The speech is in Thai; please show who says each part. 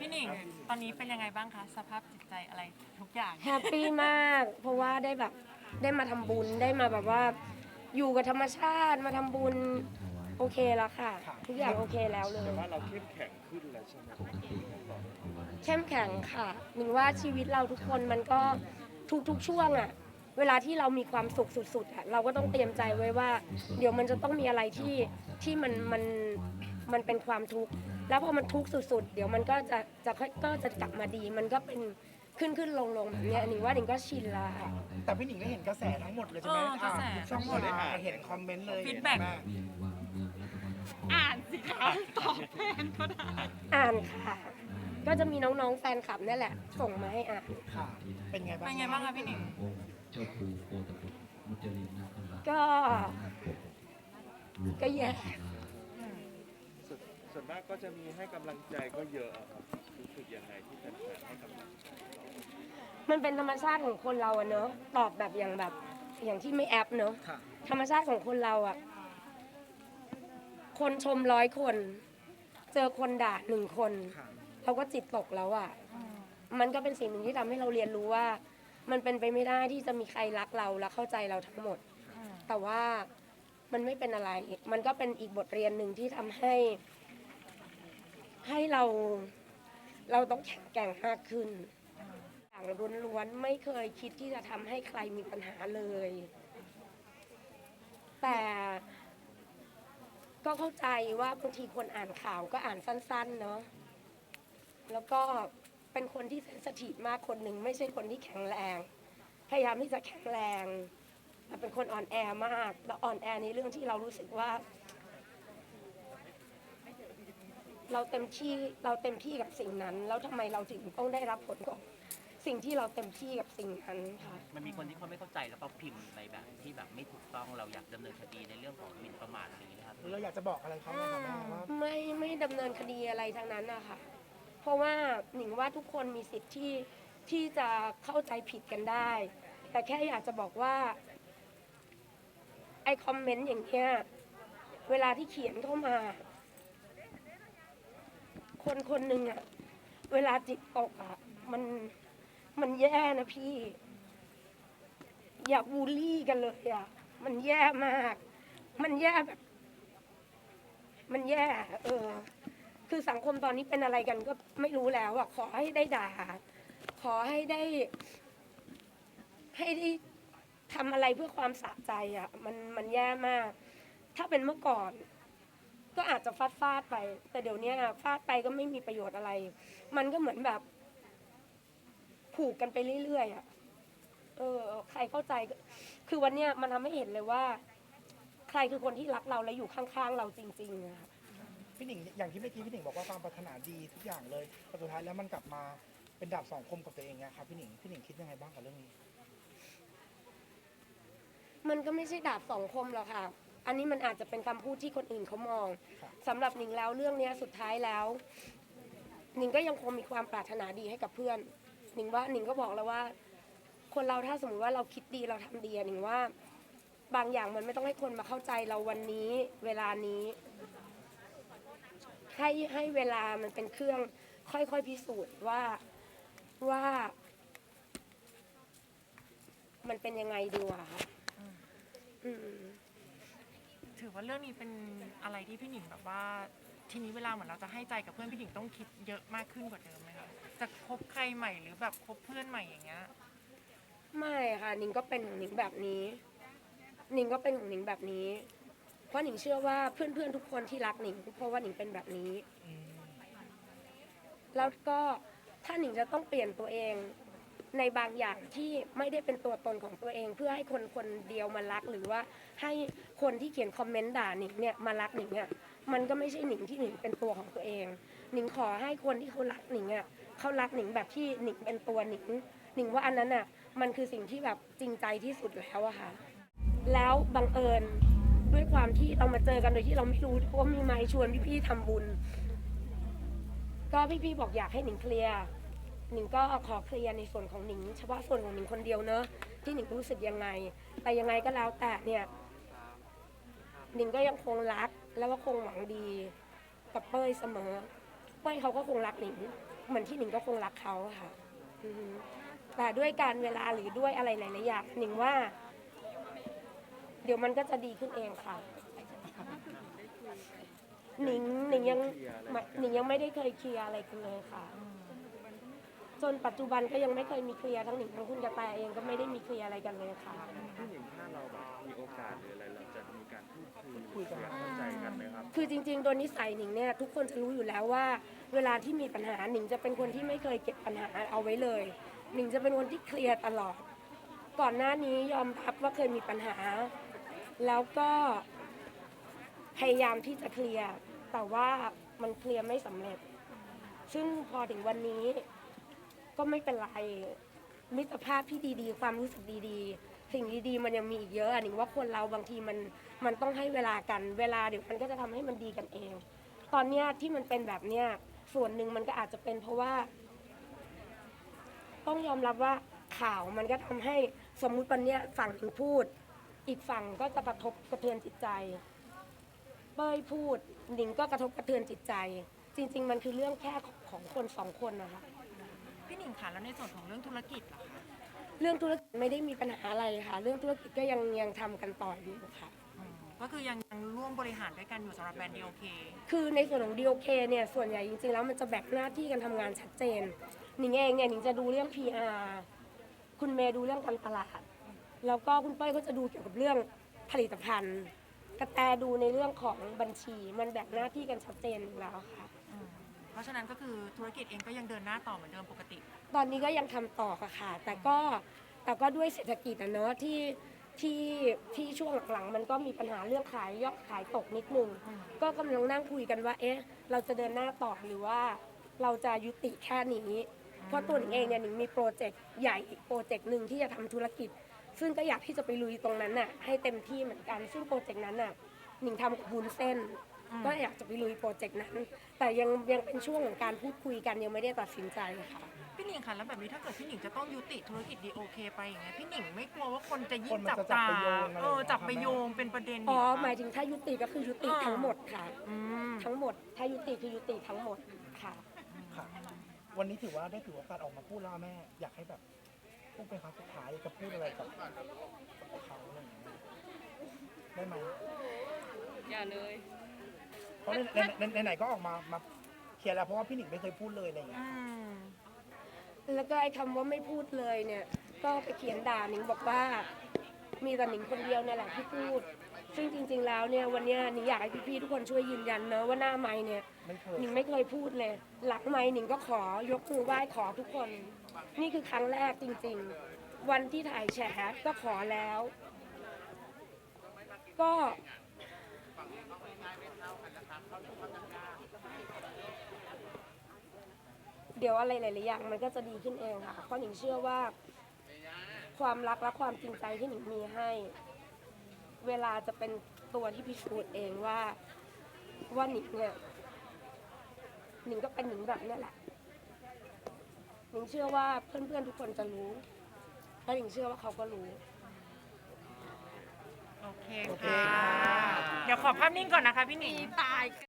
Speaker 1: พี่หนิงตอนนี้เป็นยังไงบ้างคะสภาพจิตใจอะไรทุกอย่าง
Speaker 2: แฮปปี้มาก เพราะว่าได้แบบได้มาทำบุญได้มาแบบว่า อยู่กับธรรมชาติมาทำบุญโอเคแล้วค่ะ ทุกอย่างโอเคแล้วเลย
Speaker 3: ว่าเราเข้มแข็งขึ้นแล้วใช่ไหม
Speaker 2: เข้มแข็งค่ะหนิงว่าชีวิตเราทุกคนมันก็ทุกๆช่วงอะเวลาที่เรามีความสุขสุดๆอะเราก็ต้องเตรียมใจไว้ว่า เดี๋ยวมันจะต้องมีอะไรที่ที่มันมัน มันเป็นความทุกข์แล้วพอมันทุกข์สุดๆ เดี๋ยวมันก็จะจะค่อยก็จะกลับมาดี มันก็เป็นขึ้นขึ้นลงลงแบบเนี้ยหนิงว่าหนิงก็ชินและค่ะ
Speaker 4: แต่พี่หนิงก็เห็นกระแสทั้งหมดเลยใช่ไหม
Speaker 1: เออกระแส
Speaker 4: อ่าช่องทางเห็นคอมเมนต์เลย
Speaker 1: Feedback
Speaker 4: แม่
Speaker 1: อ่านสิคะตอบแทนก็ได้
Speaker 2: อ่านค่ะ ก็จะมีน้องๆแฟนคลับนี่แหละ ส่งมาให้อ่าน
Speaker 4: ค่ะ เป็นไงบ้าง
Speaker 1: เป็นไงบ้างคะพี่หนิง
Speaker 5: เจ้าปู่โคตบุตรมุจลินนาคราช
Speaker 2: ก็ ก็แย่
Speaker 3: ส่วนส่วนมากก็จะมีให้กำลังใจก็เยอะอะครับรู้สึกยังไงที่แฟนๆให้กำลังใจเรา
Speaker 2: มันเป็นธรรมชาติของคนเราอะเนอะตอบแบบอย่างแบบ อย่างที่ไม่แอปเนอะ
Speaker 4: ค่ะ
Speaker 2: ธรรมชาติของคนเราอะคนชมร้อยคน เจอคนด่าหนึ่งคน
Speaker 4: ค่ะ
Speaker 2: เราก็จิตตกแล้วอะมันก็เป็นสิ่งหนึ่งที่ทำให้เราเรียนรู้ว่า มันเป็นไปไม่ได้ที่จะมีใครรักเราและเข้าใจเราทั้งหมด แต่ว่ามันไม่เป็นอะไร มันก็เป็นอีกบทเรียนหนึ่งที่ทำให้ ให้เราเราต้องแข็งแกร่งมากขึ้นอย่างล้วนๆไม่เคยคิดที่จะทำให้ใครมีปัญหาเลย แต่ก็เข้าใจว่าบางทีคนอ่านข่าวก็อ่านสั้นๆ เนาะแล้วก็เป็นคนที่เซนสทีฟมากคนหนึ่งไม่ใช่คนที่แข็งแรง พยายามที่จะแข็งแรงแต่เป็นคนอ่อนแอมาก แล้วอ่อนแอในเรื่องที่เรารู้สึกว่า เราเต็มที่เราเต็มที่กับสิ่งนั้น แล้วทำไมเราถึงต้องได้รับผลของสิ่งที่เราเต็มที่กับสิ่งนั้นค่ะ
Speaker 6: มันมีคนที่เขาไม่เข้าใจแล้วก็พิมพ์ในแบบที่แบบไม่ถูกต้องเราอยากดำเนินคดีในเรื่องของหมิ่นประมาทอะไรอย่างนี้นะครับ
Speaker 4: เราอยากจะบอกอะไรเขาไหมคะแม่ว่า
Speaker 2: ไม่ไม่ดำเนินคดีอะไรทั้งนั้นนะคะเพราะว่าหนิงว่าทุกคนมีสิทธิ์ที่ที่จะเข้าใจผิดกันได้ แต่แค่อยากจะบอกว่า ไอคอมเมนต์อย่างเงี้ยเวลาที่เขียนเข้ามา คนคนหนึ่งอะเวลาจิตตกอะมันมันแย่นะพี่ อย่าบูลลี่กันเลยอะมันแย่มาก มันแย่แบบ มันแย่ เออ คือสังคมตอนนี้เป็นอะไรกันก็ไม่รู้แล้วอะขอให้ได้ด่า ขอให้ได้ ให้ได้ทำอะไรเพื่อความสะใจอะมันมันแย่มาก ถ้าเป็นเมื่อก่อน ก็อาจจะฟาดฟาดๆไป แต่เดี๋ยวเนี้ยฟาดไปก็ไม่มีประโยชน์อะไร มันก็เหมือนแบบ ผูกกันไปเรื่อยๆอะเออ ใครเข้าใจก็คือวันเนี้ยมันทำให้เห็นเลยว่า ใครคือคนที่รักเราและอยู่ข้างๆเราจริงๆอะค่ะ
Speaker 4: พี่หนิงอย่างที่เมื่อกี้พี่หนิงบอกว่าความปรารถนาดีทุกอย่างเลยแต่สุดท้ายแล้วมันกลับมาเป็นดาบสองคมกับตัวเองนะครับพี่หนิงพี่หนิงคิดยังไงบ้างกับเรื่องนี้
Speaker 2: มันก็ไม่ใช่ดาบสองคมหรอกค่ะ อันนี้มันอาจจะเป็นคำพูดที่คนอื่นเขามอง
Speaker 4: ครับ
Speaker 2: สำหรับหนิงแล้วเรื่องเนี้ยสุดท้ายแล้ว หนิงก็ยังคงมีความปรารถนาดีให้กับเพื่อน หนิงว่าหนิงก็บอกแล้วว่า คนเราถ้าสมมติว่าเราคิดดีเราทำดีอะหนิงว่า บางอย่างมันไม่ต้องให้คนมาเข้าใจเราวันนี้ เวลานี้ ให้ให้เวลามันเป็นเครื่อง ค่อยๆพิสูจน์ว่าว่า มันเป็นยังไงดีกว่าค่ะอืม
Speaker 1: ถือว่าเรื่องนี้เป็นอะไรที่พี่หนิงแบบว่า ทีนี้เวลาเหมือนเราจะให้ใจกับเพื่อนพี่หนิงต้องคิดเยอะมากขึ้นกว่าเดิมไหมคะจะคบใครใหม่หรือแบบคบเพื่อนใหม่อย่างเงี้ย
Speaker 2: ไม่ค่ะหนิงก็เป็นของหนิงแบบนี้หนิงก็เป็นของหนิงแบบนี้ เพราะหนิงเชื่อว่าเพื่อนๆทุกคนที่รักหนิงเพราะว่าหนิงเป็นแบบนี้
Speaker 4: อืม
Speaker 2: แล้วก็ถ้าหนิงจะต้องเปลี่ยนตัวเองในบางอย่างที่ไม่ได้เป็นตัวตนของตัวเอง เพื่อให้คนคนเดียวมารักหรือว่าให้ คนที่เขียนคอมเมนต์ด่าหนิงเนี่ยมารักหนิงเนี่ยมันก็ไม่ใช่หนิงที่หนิงเป็นตัวของตัวเอง หนิงขอให้คนที่เขารักหนิงอะเขารักหนิงแบบที่หนิงเป็นตัวหนิงหนิงว่าอันนั้นอะมันคือสิ่งที่แบบจริงใจที่สุดแล้วอะค่ะ แล้วบังเอิญด้วยความที่เรามาเจอกันโดยที่เราไม่รู้ว่ามีไม้ชวนพี่ๆทำบุญ ก็พี่ๆบอกอยากให้หนิงเคลียร์หนิงก็ขอเคลียร์ในส่วนของหนิงเฉพาะส่วนของหนิงคนเดียวเนอะที่หนิงรู้สึกยังไง แต่ยังไงก็แล้วแต่เนี่ย นิงก็ยังคงรักแล้วก็คงหวังดีกับเป้ยเสมอ เป้ยเขาก็คงรักหนิง เหมือนที่หนิงก็คงรักเขาค่ะอือฮึแต่ด้วยการเวลาหรือด้วยอะไรหลายๆอย่างหนิงว่า เดี๋ยวมันก็จะดีขึ้นเองค่ะ หนิงหนิงยังหนิงยังไม่ได้เคยเคลียร์อะไรกันเลยค่ะ จนปัจจุบันก็ยังไม่เคยมีเคลียร์ทั้งหนิงทั้งคุณกระแตเองก็ไม่ได้มีเคลียร์อะไรกันเลยค่ะ
Speaker 3: พี่หญิงถ้าเราแบบมีโอกาสหรืออะไรเราจะมี คื
Speaker 2: อจริง ๆ โดยนิสัยหนิงเนี่ยทุกคนจะรู้อยู่แล้วว่า เวลาที่มีปัญหาหนิงจะเป็นคนที่ไม่เคยเก็บปัญหาเอาไว้เลย หนิงจะเป็นคนที่เคลียร์ตลอด ก่อนหน้านี้ยอมรับว่าเคยมีปัญหา แล้วก็พยายามที่จะเคลียร์แต่ว่ามันเคลียร์ไม่สำเร็จ ซึ่งพอถึงวันนี้ก็ไม่เป็นไรมิตรภาพที่ดีๆ ความรู้สึกดีๆ สิ่งดีๆมันยังมีอีกเยอะอะหนิงว่าคนเราบางทีมันมันต้องให้เวลากันเวลาเดี๋ยวมันก็จะทำให้มันดีกันเอง ตอนเนี้ยที่มันเป็นแบบเนี้ยส่วนหนึ่งมันก็อาจจะเป็นเพราะว่า ต้องยอมรับว่าข่าวมันก็ทำให้สมมุติวันเนี้ยฝั่งหนึ่งพูด อีกฝั่งก็จะกระทบกระเทือนจิตใจเป้ยพูดหนิงก็กระทบกระเทือนจิตใจ จริง ๆ มันคือเรื่องแค่ของคนสองคนนะคะ
Speaker 1: พี่หนิงค่ะแล้วในส่วนของเรื่องธุรกิจล่ะคะ
Speaker 2: เรื่องธุรกิจไม่ได้มีปัญหาอะไรค่ะ เรื่องธุรกิจก็ยังยังทำกันต่ออยู่ค่ะ
Speaker 1: อืมก็คือยังยังร่วมบริหารด้วยกันอยู่สำหรับแบรนด์ดีโอเค
Speaker 2: คือในส่วนของ DOK เนี่ยส่วนใหญ่จริงๆแล้วมันจะแบ่งหน้าที่กันทำงานชัดเจนหนิงเองเนี่ยหนิงจะดูเรื่อง PR คุณเมย์ดูเรื่องการตลาด แล้วก็คุณเป้ยก็จะดูเกี่ยวกับเรื่องผลิตภัณฑ์ กระแตดูในเรื่องของบัญชี มันแบ่งหน้าที่กันชัดเจนอยู่แล้วค่ะ
Speaker 1: อืมเพ ราะฉะนั้นก็คือธุรกิจเองก็ยังเดินหน้าต่อเหมือนเดิมปกติ
Speaker 2: ตอนนี้ก็ยังทำต่อค่ะแต่ก็แต่ก็ด้วยเศรษฐกิจอะเนาะที่ที่ที่ช่วงหลังๆ มันก็มีปัญหาเรื่องขายยอดขายตกนิดนึง
Speaker 1: อืม
Speaker 2: ก็กำลังนั่งคุยกันว่า เอ๊ะ เราจะเดินหน้าต่อหรือว่า เราจะยุติแค่นี้ เพราะตัวหนิงเองเนี่ยหนิงมีโปรเจกต์ใหญ่อีกโปรเจกต์หนึ่งที่จะทำธุรกิจ ซึ่งก็อยากที่จะไปลุยตรงนั้นน่ะให้เต็มที่เหมือนกัน ซึ่งโปรเจกต์นั้นน่ะหนิงทำกับบุญเส้น ก็อยากจะไปลุยโปรเจกต์นั้น แต่ยังยังเป็นช่วงของการพูดคุยกันยังไม่ได้ตัดสินใจค่ะ
Speaker 1: พี่หนิงค่ะแล้วแบบนี้ถ้าเกิดพี่หนิงจะต้องยุติธุรกิจดีโอเคไปอย่างเงี้ยพี่หนิงไม่กลัวว่าคนจะยิ่
Speaker 4: ค
Speaker 1: ง
Speaker 4: นมัน
Speaker 1: จับ
Speaker 4: จะจับ
Speaker 1: ตา
Speaker 4: ไปโยงอะไร
Speaker 1: เออ
Speaker 4: อย่างเงี้ย
Speaker 1: จับไป
Speaker 4: ค่ะแม่
Speaker 1: โยงเป็นประเด็น
Speaker 2: อ๋อ
Speaker 1: ก
Speaker 2: หมายถึงถ้ายุติก็คือยุติ
Speaker 1: อ่า
Speaker 2: ทั้งหมดค่ะ
Speaker 1: อืม
Speaker 2: ทั้งหมด ถ้ายุติคือยุติทั้งหมดค่ะ
Speaker 4: ค่ะ วันนี้ถือว่าได้ถือโอกาสออกมาพูดแล้วแม่ อยากให้แบบพูดเป็นครั้งสุดท้ายอยากจะพูดอะไรกับกับเขาอะไรอย่างเงี้ยได้ไหม
Speaker 7: อย่าเลย
Speaker 4: เพ ราะในในในไหนๆก็ออกมามาเคลียร์แล้วเพราะว่าพี่หนิงไม่เคยพูดเลยอะไรอย่างเงี้ย
Speaker 1: อืม
Speaker 2: แล้วก็ไอ้คำว่าไม่พูดเลยเนี่ย ก็ไปเขียนด่าหนิงบอกว่า มีแต่หนิงคนเดียวเนี่ยแหละที่พูด ซึ่งจริง ๆ แล้วเนี่ยวันเนี้ยหนิงอยากให้พี่ๆทุกคนช่วยยืนยันเนอะว่าหน้าไม้เนี่ย
Speaker 4: ไม่เคย
Speaker 2: หนิงไม่เคยพูดเลย หลังไม้หนิงก็ขอยกมือไหว้ขอทุกคน นี่คือครั้งแรกจริง ๆ วันที่ถ่ายแฉก็ขอแล้ว ก็ เดี๋ยวอะไรหลายๆอย่างมันก็จะดีขึ้นเองค่ะ เพราะหนิงเชื่อว่า ความรักและความจริงใจที่หนิงมีให้ เวลาจะเป็นตัวที่พิสูจน์เองว่า ว่าหนิงเนี่ยหนิงก็เป็นหนิงแบบเนี้ยแหละหนิงเชื่อว่าเพื่อนๆทุกคนจะรู้และหนิงเชื่อว่าเขาก็รู้
Speaker 1: โอเค
Speaker 4: โอเค
Speaker 1: ค่ะ
Speaker 4: ค่ะ
Speaker 1: เดี๋ยวขอภาพนิ่งก่อนนะคะพี่หนิง
Speaker 7: ตาย